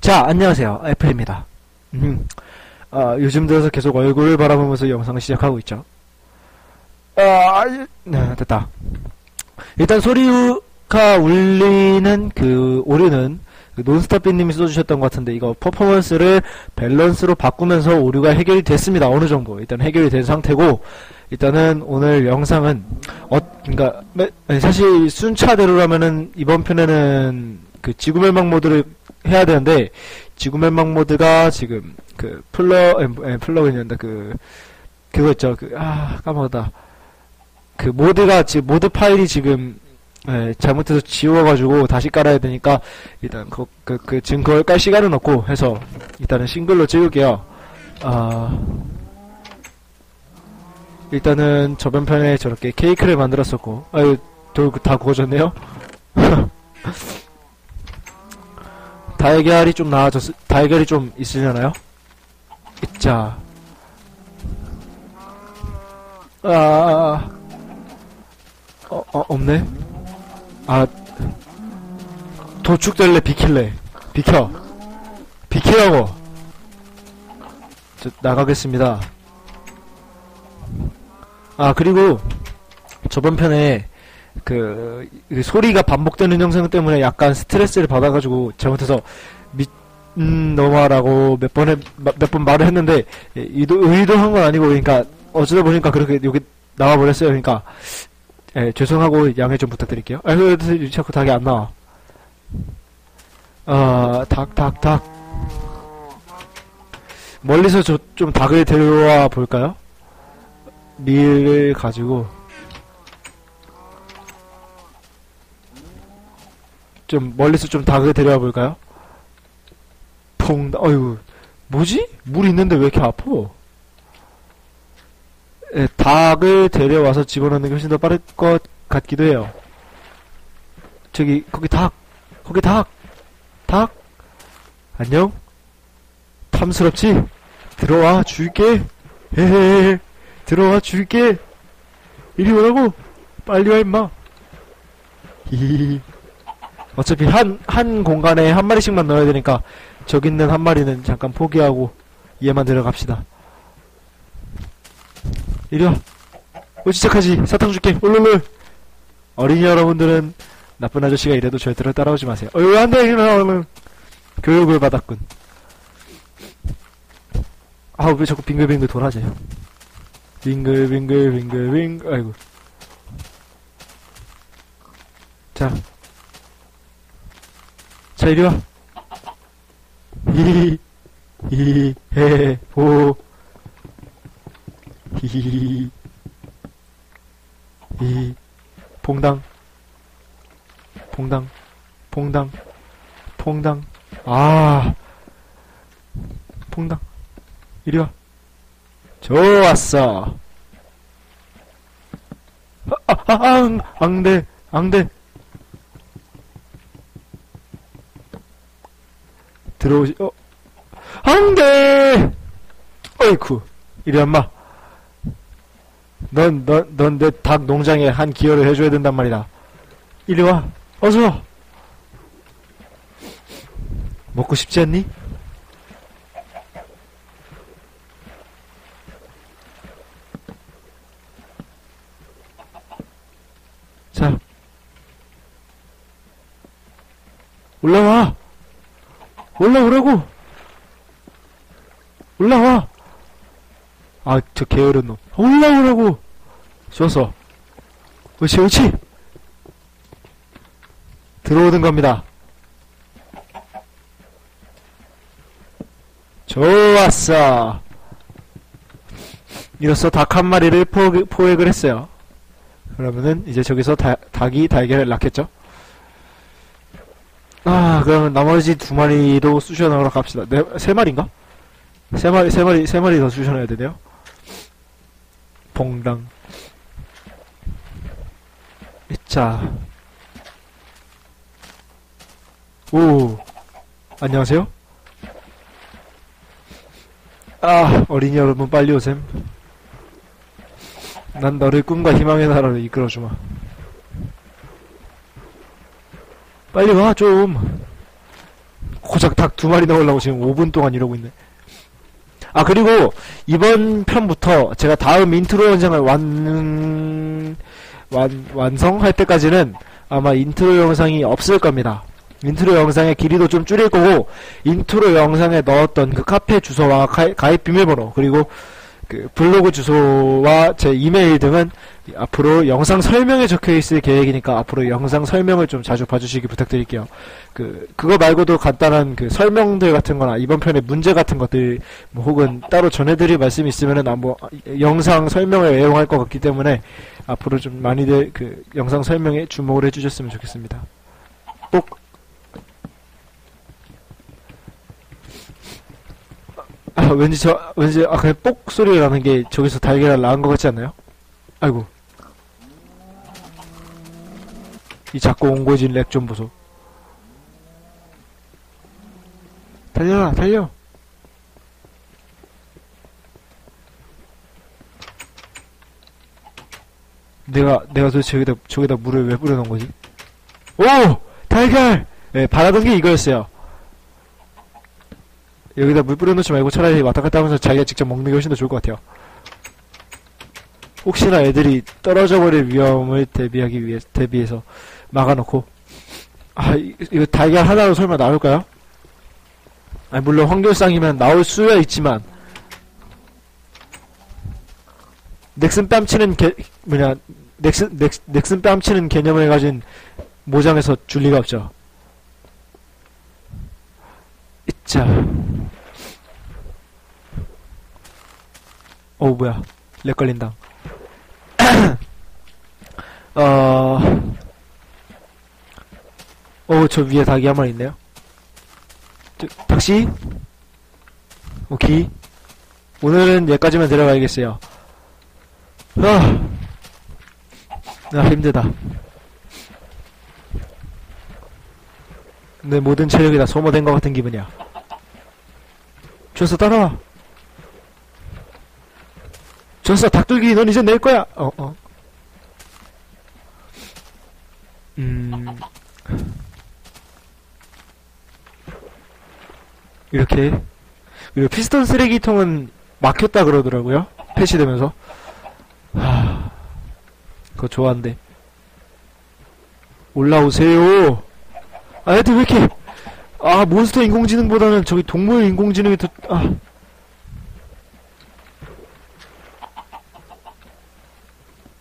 자, 안녕하세요. 애플입니다. 음, 아, 요즘 들어서 계속 얼굴을 바라보면서 영상을 시작하고 있죠. 아, 이- 네, 됐다. 일단 소리가 울리는 그 오류는 그 논스톱비님이 써주셨던 것 같은데 이거 퍼포먼스를 밸런스로 바꾸면서 오류가 해결이 됐습니다. 어느 정도 일단 해결이 된 상태고 일단은 오늘 영상은 어 그러니까 매- 사실 순차대로라면은 이번 편에는 그 지구멸망 모드를 해야 되는데 지구멸망 모드가 지금 그 플러 에, 에, 플러그인이란다 그 그거 있죠 그 아 까먹었다 그 모드가 지금 모드 파일이 지금 예, 잘못해서 지워가지고 다시 깔아야 되니까 일단 그, 그, 그 지금 그걸 깔 시간은 없고 해서 일단은 싱글로 찍을게요. 아 일단은 저번 편에 저렇게 케이크를 만들었었고 아유 저다 구워졌네요. 달걀이 좀 나아졌 달걀이 좀 있으려나요? 있자. 아, 어, 어, 없네? 아, 도축될래, 비킬래. 비켜. 비키라고. 저, 나가겠습니다. 아, 그리고, 저번 편에, 그, 이 소리가 반복되는 영상 때문에 약간 스트레스를 받아가지고, 잘못해서, 미, 음, 너무하라고 몇 번에, 몇 번 말을 했는데, 예, 의도, 의도한 건 아니고, 그러니까, 어쩌다 보니까 그렇게 여기 나와 버렸어요. 그러니까, 예, 죄송하고 양해 좀 부탁드릴게요. 아, 그, 자꾸 닭이 안 나와. 아, 닭, 닭, 닭. 멀리서 저, 좀 닭을 데려와 볼까요? 밀을 가지고. 좀 멀리서 좀 닭을 데려와 볼까요? 퐁, 어휴, 뭐지? 물 있는데 왜 이렇게 아파? 예, 닭을 데려와서 집어넣는 게 훨씬 더 빠를 것 같기도 해요. 저기, 거기 닭! 거기 닭! 닭! 안녕? 탐스럽지? 들어와, 줄게! 헤헤헤, 들어와, 줄게! 이리 오라고! 빨리 와, 임마! 히히히. 어차피 한, 한 공간에 한 마리씩만 넣어야 되니까, 저기 있는 한 마리는 잠깐 포기하고, 얘만 들어갑시다. 이리 와. 뭐 시작하지? 사탕 줄게. 울룰룰. 어린이 여러분들은 나쁜 아저씨가 이래도 절대로 따라오지 마세요. 어휴, 안 돼, 이러면. 교육을 받았군. 아우, 왜 자꾸 빙글빙글 돌아지? 빙글빙글, 빙글빙글, 아이고. 자. 자, 이리 와. 히, 히, 해, 호. 히히히. 히. 봉당. 봉당. 봉당. 봉당. 아. 봉당. 이리 와. 좋았어. 아, 아, 아, 앙, 앙대, 앙대. 들어오시, 어. 앙대! 어이쿠. 이리 와, 마. 넌, 넌, 넌 내 닭 농장에 한 기여를 해줘야 된단 말이다. 이리 와. 어서! 먹고 싶지 않니? 자. 올라와! 올라오라고! 올라와! 아, 저 게으른 놈. 올라오라고! 좋았어. 옳지, 옳지! 들어오는 겁니다. 좋았어. 이로써 닭 한 마리를 포, 포획을 했어요. 그러면은 이제 저기서 다, 닭이 달걀을 낳겠죠? 아, 그러면 나머지 두 마리도 쑤셔넣으러 갑시다. 네, 세 마리인가? 세 마리, 세 마리, 세 마리 더 쑤셔넣어야 되네요. 봉당. 자. 오. 안녕하세요? 아, 어린이 여러분 빨리 오셈. 난 너를 꿈과 희망의 나라로 이끌어주마. 빨리 와, 좀. 고작 닭 두 마리 넣으려고 지금 5분 동안 이러고 있네. 아, 그리고 이번 편부터 제가 다음 인트로 영상을 완, 완, 완성할 때까지는 아마 인트로 영상이 없을 겁니다. 인트로 영상의 길이도 좀 줄일 거고, 인트로 영상에 넣었던 그 카페 주소와 가입, 비밀번호, 그리고 그 블로그 주소와 제 이메일 등은 앞으로 영상 설명에 적혀 있을 계획이니까 앞으로 영상 설명을 좀 자주 봐주시기 부탁드릴게요. 그 그거 말고도 간단한 그 설명들 같은 거나 이번 편의 문제 같은 것들 뭐 혹은 따로 전해드릴 말씀이 있으면은 아뭐 영상 설명을 애용할 것 같기 때문에 앞으로 좀 많이들 그 영상 설명에 주목을 해주셨으면 좋겠습니다. 꼭 아, 왠지 저, 왠지, 아, 그냥 뽁 소리가 나는 게 저기서 달걀을 낳은 것 같지 않나요? 아이고. 이 자꾸 옹고진 렉 좀 보소. 달려라, 달려! 내가, 내가 도대체 여기다, 저기다 물을 왜 뿌려놓은 거지? 오! 달걀! 예, 바라던 게 이거였어요. 여기다 물 뿌려놓지 말고 차라리 왔다 갔다 하면서 자기가 직접 먹는 게 훨씬 더 좋을 것 같아요. 혹시나 애들이 떨어져 버릴 위험을 대비하기 위해 대비해서 막아놓고 아 이- 이거 달걀 하나로 설마 나올까요? 아 물론 황교쌍이면 나올 수야 있지만 넥슨 뺨치는 개 뭐냐 넥슨 넥, 넥슨 뺨치는 개념을 가진 모장에서 줄 리가 없죠. 자. 어 뭐야 렉 걸린다. 어, 어, 저 위에 닭이 한 마리 있네요. 저, 닭씨? 오케이. 오늘은 여기까지만 데려가야겠어요. 아, 아, 힘들다. 내 모든 체력이 다 소모된 것 같은 기분이야. 준서 따라와. 준서 닭들기 넌 이제 낼 거야. 어, 어. 음. 이렇게. 그리고 피스톤 쓰레기통은 막혔다 그러더라고요. 패시되면서. 하. 그거 좋아한대. 올라오세요. 아, 애들 왜 이렇게. 아, 몬스터 인공지능보다는 저기 동물 인공지능이 더, 아.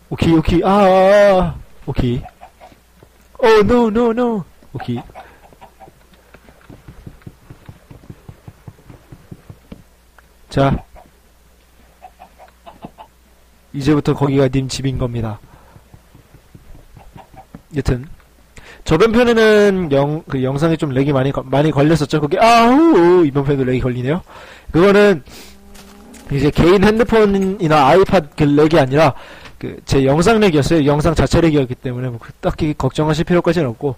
오케이, 오케이. 아, 아, 아. 오케이. 어, no, no. 오케이. 자. 이제부터 거기가 님 집인 겁니다. 여튼. 저번 편에는 영, 그 영상에 좀 렉이 많이, 거- 많이 걸렸었죠. 그게, 아우, 이번 편에도 렉이 걸리네요. 그거는, 이제 개인 핸드폰이나 아이팟 그 렉이 아니라, 그, 제 영상 렉이었어요. 영상 자체 렉이었기 때문에, 뭐, 그 딱히 걱정하실 필요까지는 없고,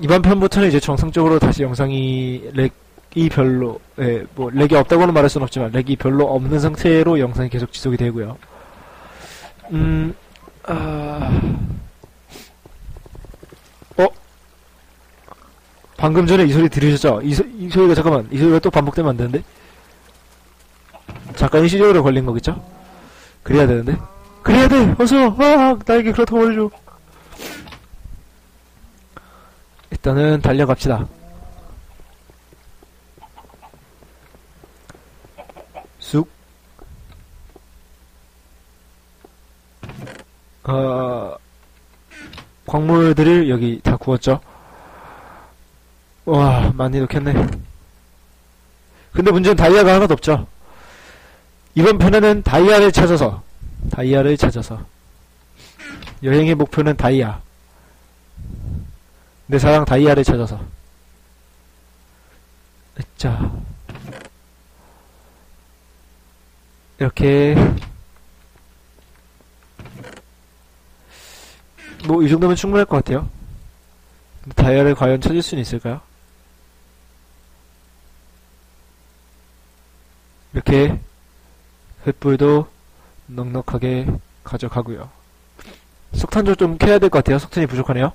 이번 편부터는 이제 정상적으로 다시 영상이 렉이 별로, 예, 뭐, 렉이 없다고는 말할 순 없지만, 렉이 별로 없는 상태로 영상이 계속 지속이 되고요. 음, 아, 어? 방금 전에 이 소리 들으셨죠? 이, 소, 이 소리가 잠깐만, 이 소리가 또 반복되면 안 되는데? 잠깐 일시적으로 걸린 거겠죠? 그래야 되는데? 그래야 돼! 어서! 와! 나에게 그렇다고 말해줘! 일단은 달려갑시다. 쑥. 어, 광물들을 여기 다 구웠죠. 와, 많이 넣겠네. 근데 문제는 다이아가 하나도 없죠. 이번 편에는 다이아를 찾아서, 다이아를 찾아서. 여행의 목표는 다이아. 내 사랑 다이아를 찾아서. 자. 이렇게. 뭐, 이 정도면 충분할 것 같아요. 다이아를 과연 찾을 수는 있을까요? 이렇게, 횃불도 넉넉하게 가져가고요. 석탄도 좀 캐야 될 것 같아요. 석탄이 부족하네요.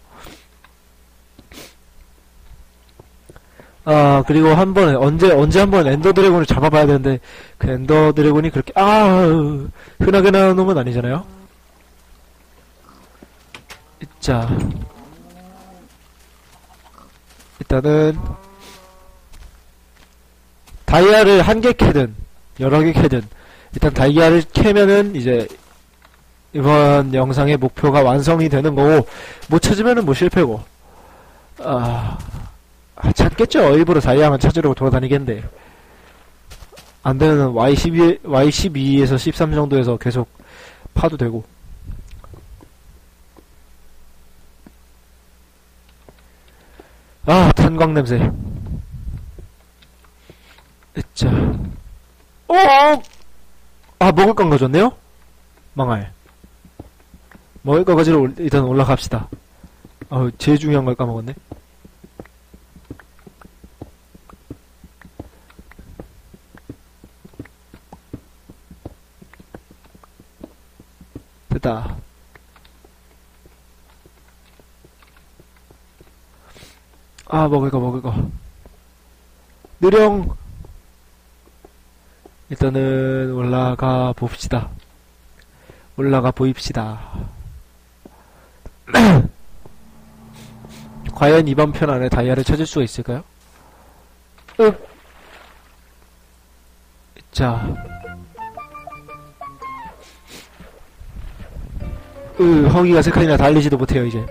아, 그리고 한 번에, 언제, 언제 한 번 엔더 드래곤을 잡아봐야 되는데, 그 엔더 드래곤이 그렇게, 아, 흔하게 나오는 놈은 아니잖아요? 자. 일단은, 다이아를 한 개 캐든, 여러 개 캐든, 일단 다이아를 캐면은, 이제, 이번 영상의 목표가 완성이 되는 거고, 못 찾으면은 뭐 실패고, 아, 아, 찾겠죠. 일부러 다이아만 찾으려고 돌아다니겠는데. 안 되면 Y12, Y12에서 13 정도에서 계속 파도 되고. 아, 탄광 냄새. 자. 어! 아, 먹을 건 가졌네요? 망할. 먹을 거 가지러 올- 일단 올라갑시다. 아, 제일 중요한 걸 까먹었네. 됐다. 아, 먹을 거, 먹을 거. 느령! 일단은 올라가 봅시다. 올라가 보입시다. 과연 이번 편 안에 다이아를 찾을 수가 있을까요? 응. 자. 으, 허기가 세 칸이나 달리지도 못해요, 이제.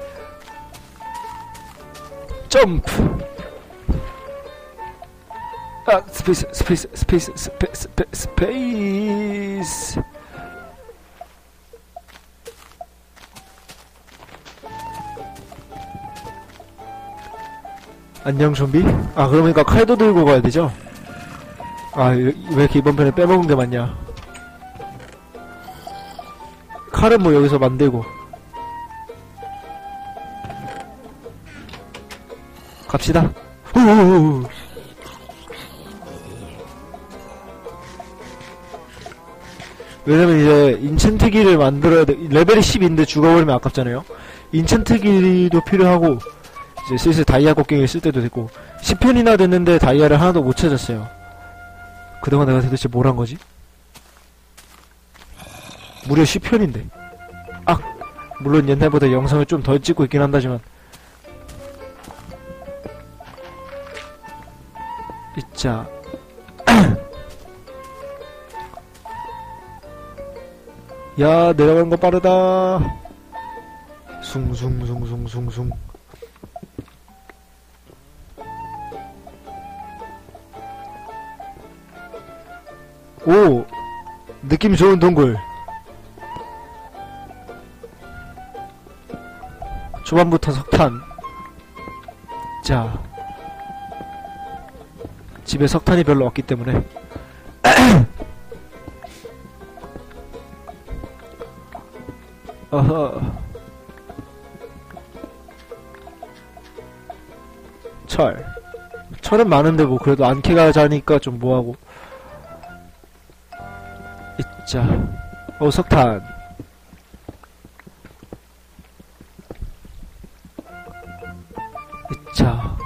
점프! 아, 스페이스, 스페이스, 스페이스, 스페, 스페, 스페이스. 안녕, 좀비? 아, 그러니까 칼도 들고 가야 되죠? 아, 왜 이렇게 이번 편에 빼먹은 게 많냐. 칼은 뭐 여기서 만들고. 갑시다. 후후후. 왜냐면 이제 인챈트기를 만들어야 돼. 레벨이 10인데 죽어버리면 아깝잖아요. 인챈트기도 필요하고 이제 슬슬 다이아 곡괭이를 쓸 때도 됐고 10편이나 됐는데 다이아를 하나도 못 찾았어요. 그동안 내가 도대체 뭘 한 거지? 무려 10편인데. 아, 물론 옛날보다 영상을 좀 덜 찍고 있긴 한다지만. 이자. 야, 내려가는 거 빠르다. 숭숭숭숭숭숭. 오! 느낌 좋은 동굴. 초반부터 석탄. 자. 집에 석탄이 별로 없기 때문에. 어허. 철. 철은 많은데 뭐 그래도 안캐가 자니까 좀 뭐하고. 있자. 어, 석탄. 있자.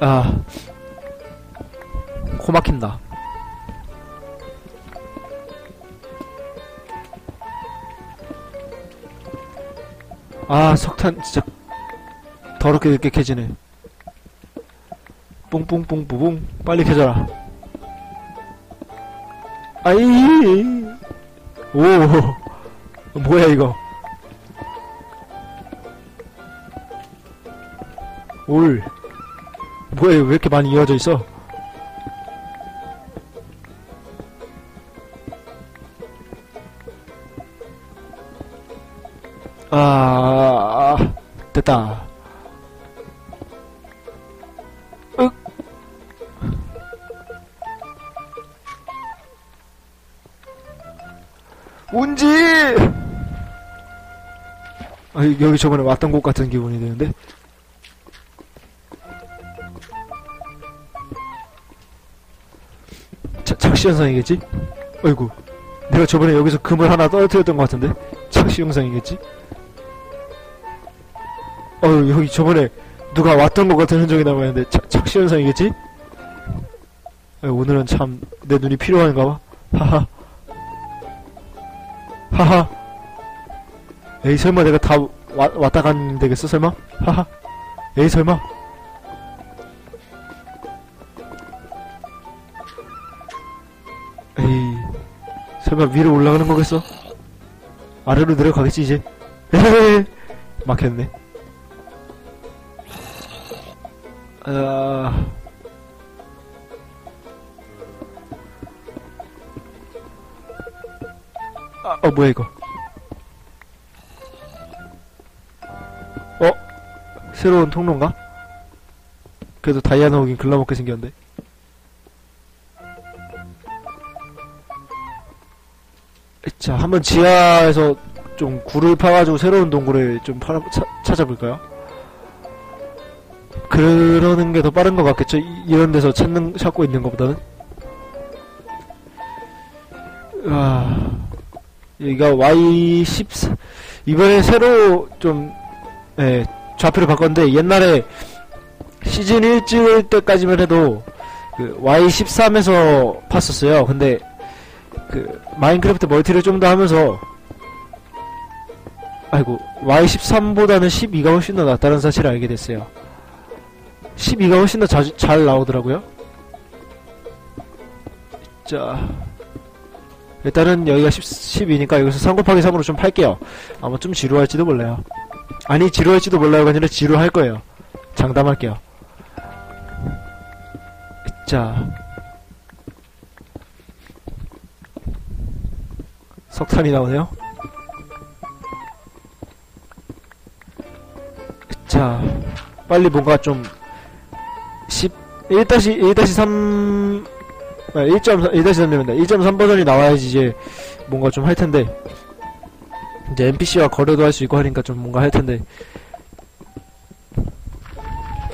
아. 코 막힌다. 아, 석탄 진짜 더럽게 늦게 캐지네. 뿡뿡뿡뿡뿡. 빨리 캐져라. 아이! 오 뭐야 이거? 올 뭐야 왜 이렇게 많이 이어져 있어 아 됐다 윽 운지! 아, 여기 저번에 왔던 곳 같은 기분이 드는데? 차, 착시 현상이겠지? 어이구. 내가 저번에 여기서 금을 하나 떨어뜨렸던 것 같은데? 착시 영상이겠지? 어휴, 여기 저번에 누가 왔던 것 같은 흔적이 남아있는데 착, 착시 현상이겠지? 아, 오늘은 참 내 눈이 필요한가 봐. 하하. 하하. 에이 설마 내가 다 와, 왔다 간 되겠어 설마? 하하. 에이 설마. 에이 설마 위로 올라가는 거겠어? 아래로 내려가겠지 이제. 에헤헤. 막혔네. 아. 아, 어, 뭐야, 이거. 어? 새로운 통로인가? 그래도 다이아 나 오긴 글라먹게 생겼는데. 자, 한번 지하에서 좀 굴을 파가지고 새로운 동굴을 좀 파, 차, 찾아볼까요? 그러는 게 더 빠른 것 같겠죠? 이- 이런 데서 찾는, 찾고 있는 것보다는? 아, 여기가 Y14, 이번에 새로 좀, 예, 좌표를 바꿨는데, 옛날에 시즌 1 찍을 때까지만 해도, 그, Y13에서 팠었어요. 근데, 그, 마인크래프트 멀티를 좀 더 하면서, 아이고, Y13보다는 12가 훨씬 더 낫다는 사실을 알게 됐어요. 12가 훨씬 더 자주, 잘 나오더라고요. 자, 일단은 여기가 10, 12니까 여기서 3 곱하기 3으로 좀 팔게요. 아마 좀 지루할지도 몰라요. 아니, 지루할지도 몰라요가 아니라 지루할 거예요. 장담할게요. 자. 석탄이 나오네요. 자, 빨리 뭔가 좀 10 1-1-3 아, 1.3 1-3입니다. 1.3 버전이 나와야지 이제 뭔가 좀 할 텐데 이제 NPC와 거래도 할 수 있고 하니까 좀 뭔가 할 텐데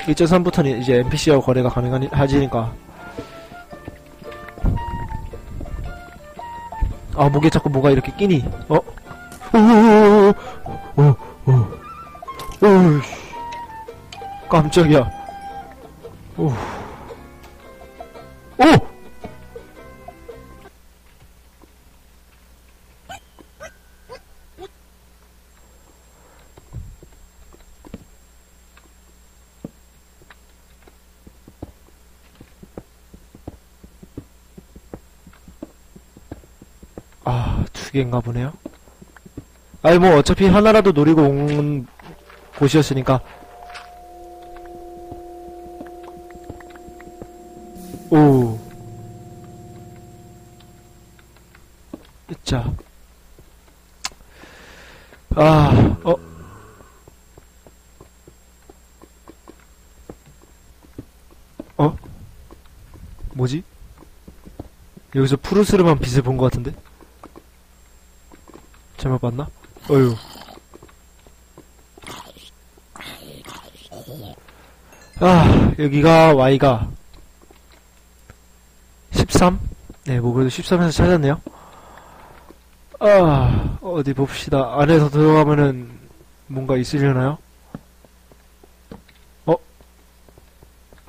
1.3부터는 이제 NPC와 거래가 가능하지니까 아 목에 자꾸 뭐가 이렇게 끼니 어? 오오오오오오오 깜짝이야 오. 오! 아, 두 개인가 보네요. 아니, 뭐, 어차피 하나라도 노리고 온 곳이었으니까. 오. 자. 아, 어. 어? 뭐지? 여기서 푸르스름한 빛을 본 것 같은데? 잘못 봤나? 어휴. 아, 여기가 Y가 13? 네, 뭐 그래도 13에서 찾았네요. 아, 어디 봅시다. 안에서 들어가면은 뭔가 있으려나요? 어?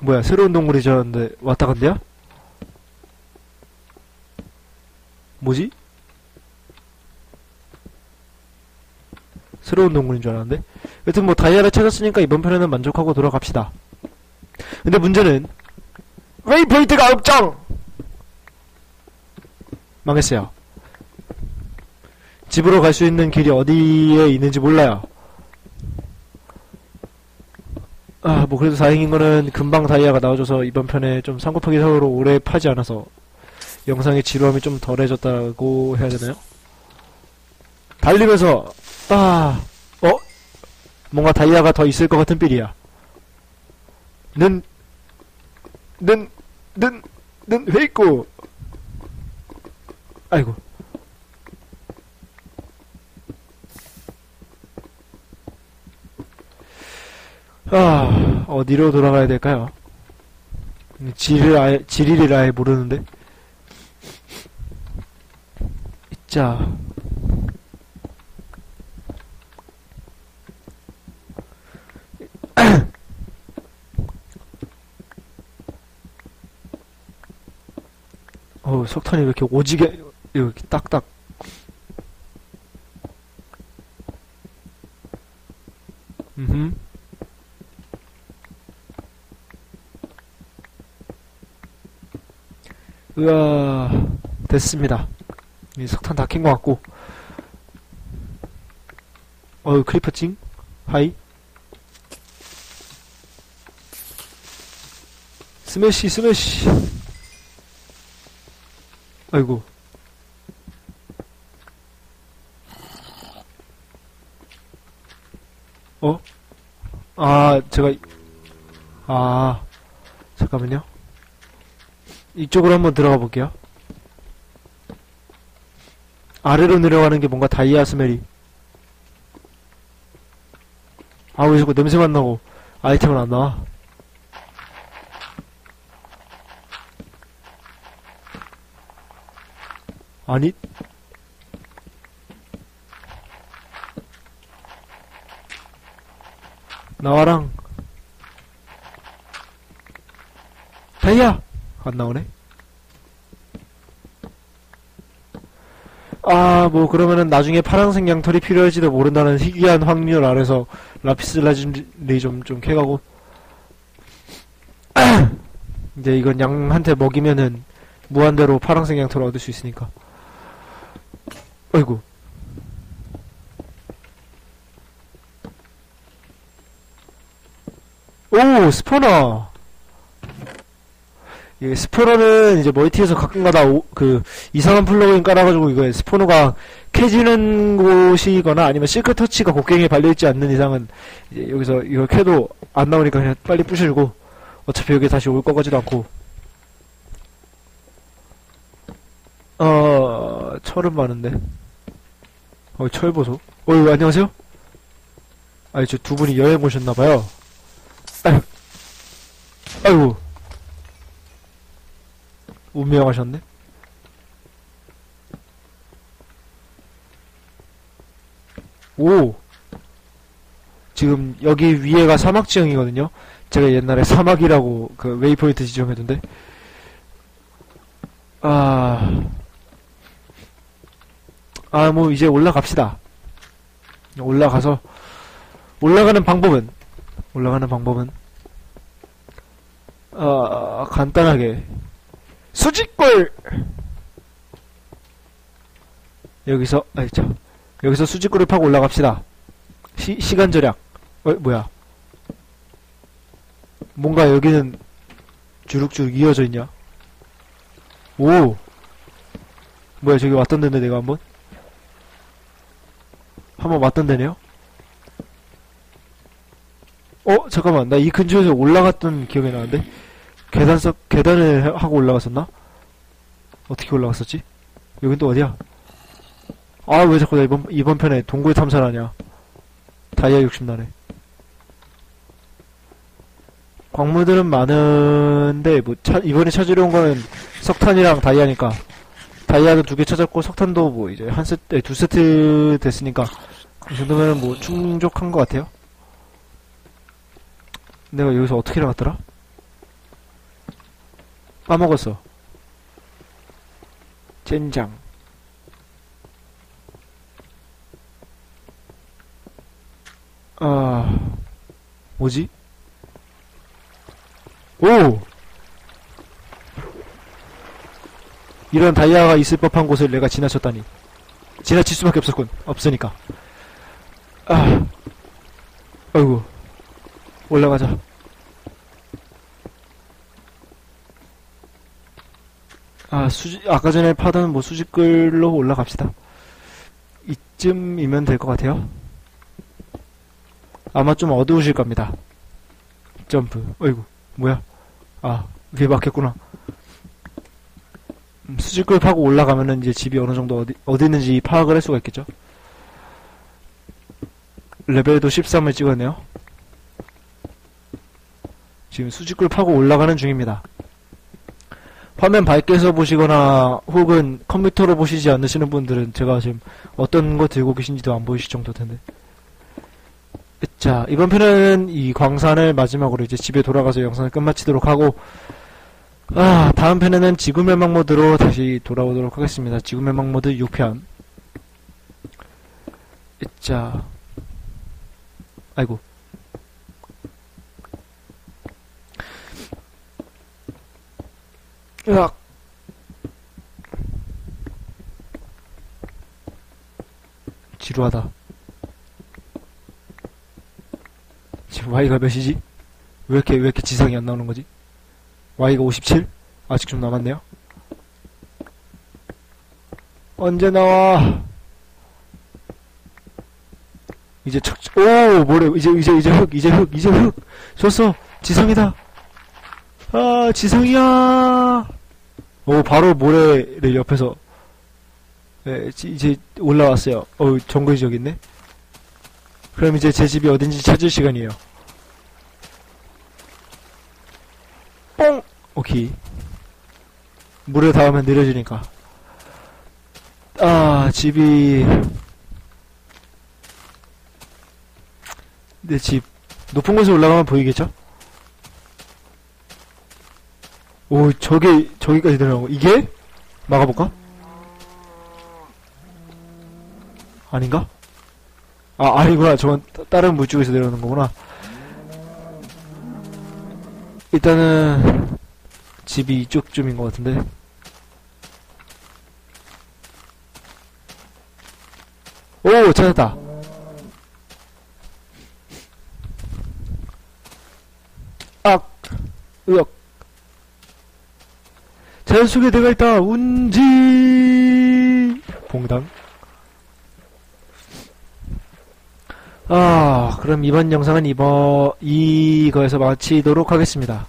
뭐야, 새로운 동굴이 저런데 왔다 간대요? 뭐지? 새로운 동굴인 줄 알았는데? 여튼 뭐 다이아를 찾았으니까 이번 편에는 만족하고 돌아갑시다. 근데 문제는 웨이포인트가 없정! 망했어요. 집으로 갈 수 있는 길이 어디에 있는지 몰라요. 아, 뭐 그래도 다행인 거는 금방 다이아가 나와줘서 이번 편에 좀3 곱하기 4으로 오래 파지 않아서 영상의 지루함이 좀 덜해졌다고 해야 되나요? 달리면서 아, 어? 뭔가 다이아가 더 있을 것 같은 삘이야. 는, 는, 는, 는, 왜 있고? 아이고. 아, 어디로 돌아가야 될까요? 지리를 아예, 지리를 아예 모르는데? 자. 어, 석탄이 왜 이렇게 오지게, 이렇게 딱딱 으아, 됐습니다. 이 석탄 다 캔 것 같고. 어유 크리퍼 찡? 하이? 스매시, 스매시. 아이고. 어? 아, 제가, 아, 잠깐만요. 이쪽으로 한번 들어가 볼게요. 아래로 내려가는 게 뭔가 다이아 스멜이. 아, 왜 자꾸 냄새만 나고 아이템은 안 나와? 아니, 나와랑 다이아 안 나오네. 아, 뭐 그러면은 나중에 파란색 양털이 필요할지도 모른다는 희귀한 확률 아래서 라피스 라진리 좀 좀 캐가고 이제 이건 양한테 먹이면은 무한대로 파란색 양털을 얻을 수 있으니까. 어이구. 오, 스포너! 이 스포너는 이제 멀티에서 가끔가다 오, 그 이상한 플러그인 깔아가지고 이거 스포너가 캐지는 곳이거나 아니면 실크 터치가 곡괭이에 발려있지 않는 이상은 이제 여기서 이걸 캐도 안 나오니까 그냥 빨리 부셔주고 어차피 여기 다시 올 것 같지도 않고. 어 철은 많은데. 어 철 보소. 어이 안녕하세요? 아니 저 두 분이 여행 오셨나봐요. 아유 아이고 운명하셨네? 오! 지금 여기 위에가 사막 지형이거든요? 제가 옛날에 사막이라고 그 웨이포인트 지정했는데. 아... 아, 뭐, 이제 올라갑시다. 올라가서, 올라가는 방법은, 올라가는 방법은, 아, 간단하게, 수직골! 여기서, 참. 여기서 수직골을 파고 올라갑시다. 시, 시간 절약. 어, 뭐야. 뭔가 여기는 주룩주룩 이어져 있냐? 오! 뭐야, 저기 왔던 데인데, 내가 한번? 한번 왔던 데네요? 어? 잠깐만, 나 이 근처에서 올라갔던 기억이 나는데? 계단 석, 계단을 해- 하고 올라갔었나? 어떻게 올라갔었지? 여긴 또 어디야? 아, 왜 자꾸 나 이번, 이번 편에 동굴 탐사를 하냐? 다이아 욕심나네. 광물들은 많은데, 뭐, 차- 이번에 찾으러 온 거는 석탄이랑 다이아니까. 다이아도 두 개 찾았고, 석탄도 뭐, 이제 한 세트, 두 세트 됐으니까, 이 정도면은 뭐, 충족한 것 같아요. 내가 여기서 어떻게 나갔더라? 까먹었어. 젠장. 아, 뭐지? 오! 이런 다이아가 있을 법한 곳을 내가 지나쳤다니. 지나칠 수밖에 없었군. 없으니까. 아, 아이고. 올라가자. 아, 수지, 아까 전에 파던 뭐 수직글로 올라갑시다. 이쯤이면 될 것 같아요. 아마 좀 어두우실 겁니다. 점프. 어이구, 뭐야? 아, 위에 막혔구나. 음, 수직글 파고 올라가면은 이제 집이 어느 정도 어디, 어디 있는지 파악을 할 수가 있겠죠? 레벨도 13을 찍었네요. 지금 수직글 파고 올라가는 중입니다. 화면 밝게서 보시거나 혹은 컴퓨터로 보시지 않으시는 분들은 제가 지금 어떤 거 들고 계신지도 안 보이실 정도 텐데. 자, 이번 편은 이 광산을 마지막으로 이제 집에 돌아가서 영상을 끝마치도록 하고, 아, 다음 편에는 지구 멸망 모드로 다시 돌아오도록 하겠습니다. 지구 멸망 모드 6편. 자. 아이고. 으악. 지루하다. 지금 Y가 몇이지? 왜 이렇게, 왜 이렇게 지상이 안 나오는 거지? Y가 57? 아직 좀 남았네요. 언제 나와? 이제 척, 오, 뭐래, 이제, 이제, 이제 흙, 이제 흙, 이제 흙. 좋았어. 지상이다. 아, 지상이야. 오, 바로 모래를 옆에서, 네, 이제 올라왔어요. 어 정글 지역 있네? 그럼 이제 제 집이 어딘지 찾을 시간이에요. 뽕! 오케이. 물에 닿으면 느려지니까. 아, 집이, 내 집, 높은 곳에 올라가면 보이겠죠? 오, 저게, 저기까지 내려가고, 이게? 막아볼까? 아닌가? 아, 아니구나. 저건 다른 물 쪽에서 내려오는 거구나. 일단은 집이 이쪽쯤인 것 같은데. 오, 찾았다. 악, 으억. 자연 속에 내가 있다. 운지. 봉당. 아, 그럼 이번 영상은 이번, 이거에서 마치도록 하겠습니다.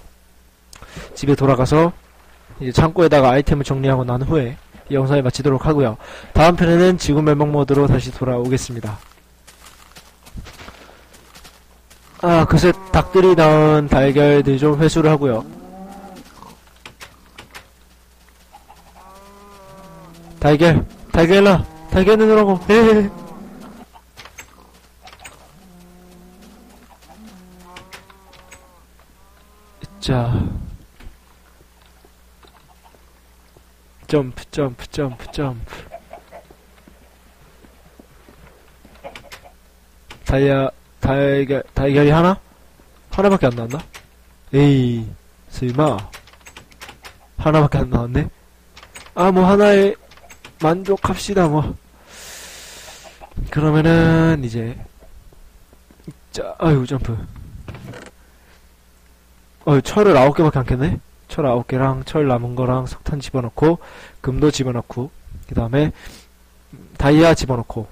집에 돌아가서, 이제 창고에다가 아이템을 정리하고 난 후에, 이 영상을 마치도록 하고요 다음 편에는 지구 멸망 모드로 다시 돌아오겠습니다. 아, 그새 닭들이 낳은 달걀들 좀 회수를 하고요 달걀, 달걀라, 달걀 헤헤헤. 자 점프 점프 점프 점프 다이아 달걀 달걀이 하나? 하나밖에 안 나왔나? 에이 설마 하나밖에 안 나왔네? 아 뭐 하나에 만족합시다 뭐 그러면은 이제 자 아유 점프 어, 철을 아홉 개밖에 안 캤네? 철 아홉 개랑 철 남은 거랑 석탄 집어넣고, 금도 집어넣고, 그 다음에, 다이아 집어넣고.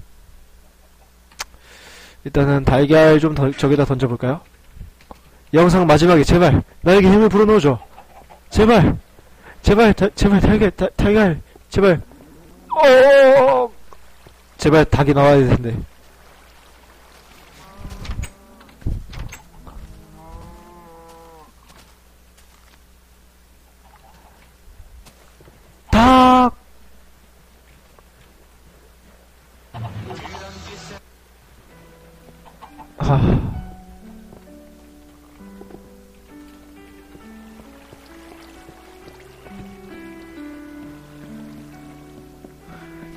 일단은 달걀 좀 더, 저기다 던져볼까요? 영상 마지막에 제발, 나에게 힘을 불어넣어줘. 제발, 제발, 다, 제발, 달걀, 다, 달걀, 제발. 어 제발 닭이 나와야 되는데.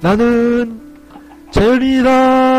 나는 자연이다!